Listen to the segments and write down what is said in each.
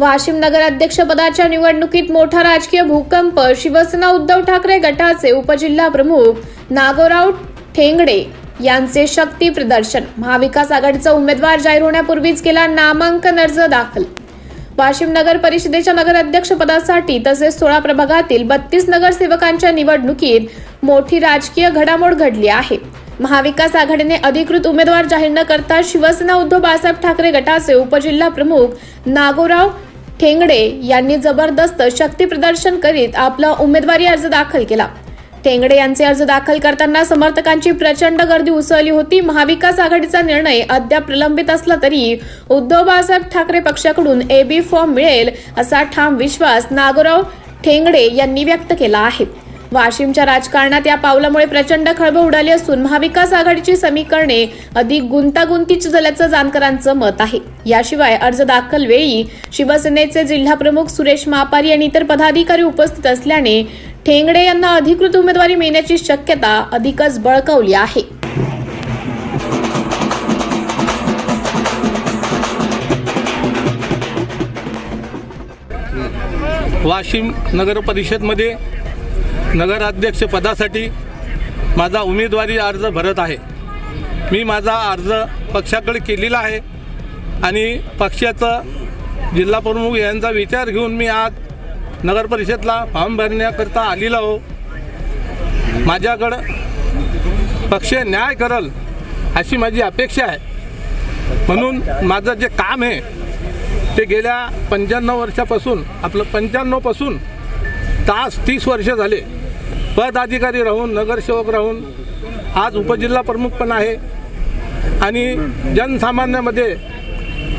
वाशिम नगराध्यक्षपदाच्या निवडणुकीत मोठा राजकीय भूकंप शिवसेना उद्धव ठाकरे गटाचे उपजिल्हा प्रमुख नागोराव ठेंगडे यांचे शक्ती प्रदर्शन. महाविकास आघाडीचा उमेदवार जाहीर होण्यापूर्वीच केला नामांकन अर्ज दाखल. वाशिम नगर परिषदेच्या नगराध्यक्षपदासाठी तसेच सोळा प्रभागातील बत्तीस नगरसेवकांच्या निवडणुकीत मोठी राजकीय घडामोड घडली आहे. महाविकास आघाडीने अधिकृत उमेदवार जाहीर न करता शिवसेना उद्धव बाळासाहेब ठाकरे गटाचे उपजिल्हा प्रमुख नागोराव ठेंगडे यांनी जबरदस्त शक्ती प्रदर्शन करीत आपला उमेदवारी अर्ज दाखल केला. टेंगडे यांचे अर्ज दाखल करताना समर्थकांची प्रचंड गर्दी उसळली होती. महाविकास आघाडीचा निर्णय अद्याप प्रलंबित असला तरी उद्धव बाळासाहेब ठाकरे पक्षाकडून एबी फॉर्म मिळेल असा ठाम विश्वास नागोराव ठेंगडे यांनी व्यक्त केला आहे. वाशिमच्या राजकारणात या पावलामुळे प्रचंड खळबळ उडाली असून महाविकास आघाडीची समीकरणे अधिक गुंतागुंतीची झाल्याचं जानकरांचं मत आहे. याशिवाय अर्ज दाखल वेळी शिवसेनेचे जिल्हा प्रमुख सुरेश मापारी आणि इतर पदाधिकारी उपस्थित असल्याने ठेंगडे यांना अधिकृत उमेदवारी मिळण्याची शक्यता अधिकच बळकावली आहे. वाशिम नगर परिषदमध्ये नगराध्यक्षपदासाठी माझा उमेदवारी अर्ज भरत आहे. मी माझा अर्ज पक्षाकडे केलेला आहे आणि पक्षाचं जिल्हाप्रमुख यांचा विचार घेऊन मी आज नगर परिषदला फॉर्म भरण्याकरता आलेला हो माझ्याकडं पक्ष न्याय करल अशी माझी अपेक्षा आहे. म्हणून माझं जे काम आहे ते गेल्या पंच्याण्णव वर्षापासून आपलं पंच्याण्णवपासून तास तीस वर्ष झाले. पदाधिकारी राहून नगरसेवक राहून आज उपजिल्हा प्रमुख पण आहे. आणि जनसामान्यामध्ये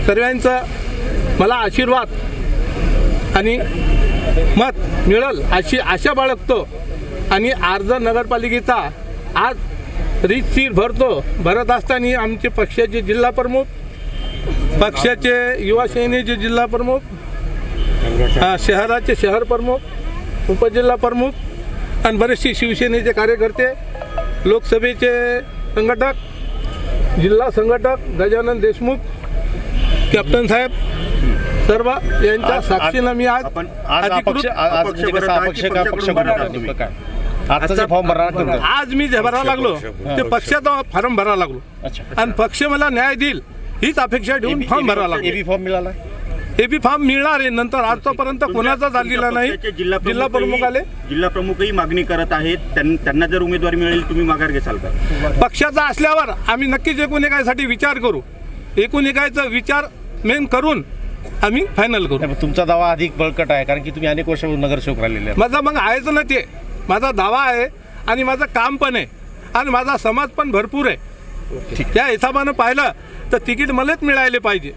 सर्वांचं मला आशीर्वाद आणि मत मिळेल अशी आशा बाळगतो. आणि अर्ज नगरपालिकेचा आज रीतशीर भरतो. भरत असताना आमचे पक्षाचे जिल्हा प्रमुख पक्षाचे युवासेनेचे जिल्हाप्रमुख जिल्हा प्रमुख शहराचे शहर प्रमुख उपजिल्हा प्रमुख आणि बरेचसे शिवसेनेचे कार्यकर्ते लोकसभेचे संघटक जिल्हा संघटक गजानन देशमुख कॅप्टन साहेब सर्व यांच्या साक्षीनं मी आज आपण आज मी जे भरायला लागलो ते पक्षाचा फॉर्म भरायला लागलो. अच्छा आणि पक्ष मला न्याय देईल हीच अपेक्षा ठेवून फॉर्म भरायला लागलो. फॉर्म मिळाला? हे बी फॉर्म मिळणार आहे. नंतर आजपर्यंत कोणाचा झालेला नाही. पक्षाचे जिल्हा प्रमुख आले जिल्हा प्रमुखही मागणी करत आहेत. त्यां- त्यांना जर उमेदवारी मिळेल तुम्ही माघार घेसाल का? पक्षाचा असल्यावर आम्ही नक्कीच एकूण एकासाठी विचार करू. एकूण एकाचा विचार मेन करून आम्ही फायनल करू. तुमचा दावा अधिक बळकट आहे कारण की तुम्ही अनेक वर्ष नगरसेवक राहिलेले आहेत. माझा मग आहेच ना ते. माझा दावा आहे आणि माझं काम पण आहे. आणि माझा समाज पण भरपूर आहे. त्या हिशोबानं पाहिलं तर तिकीट मलाच मिळायला पाहिजे.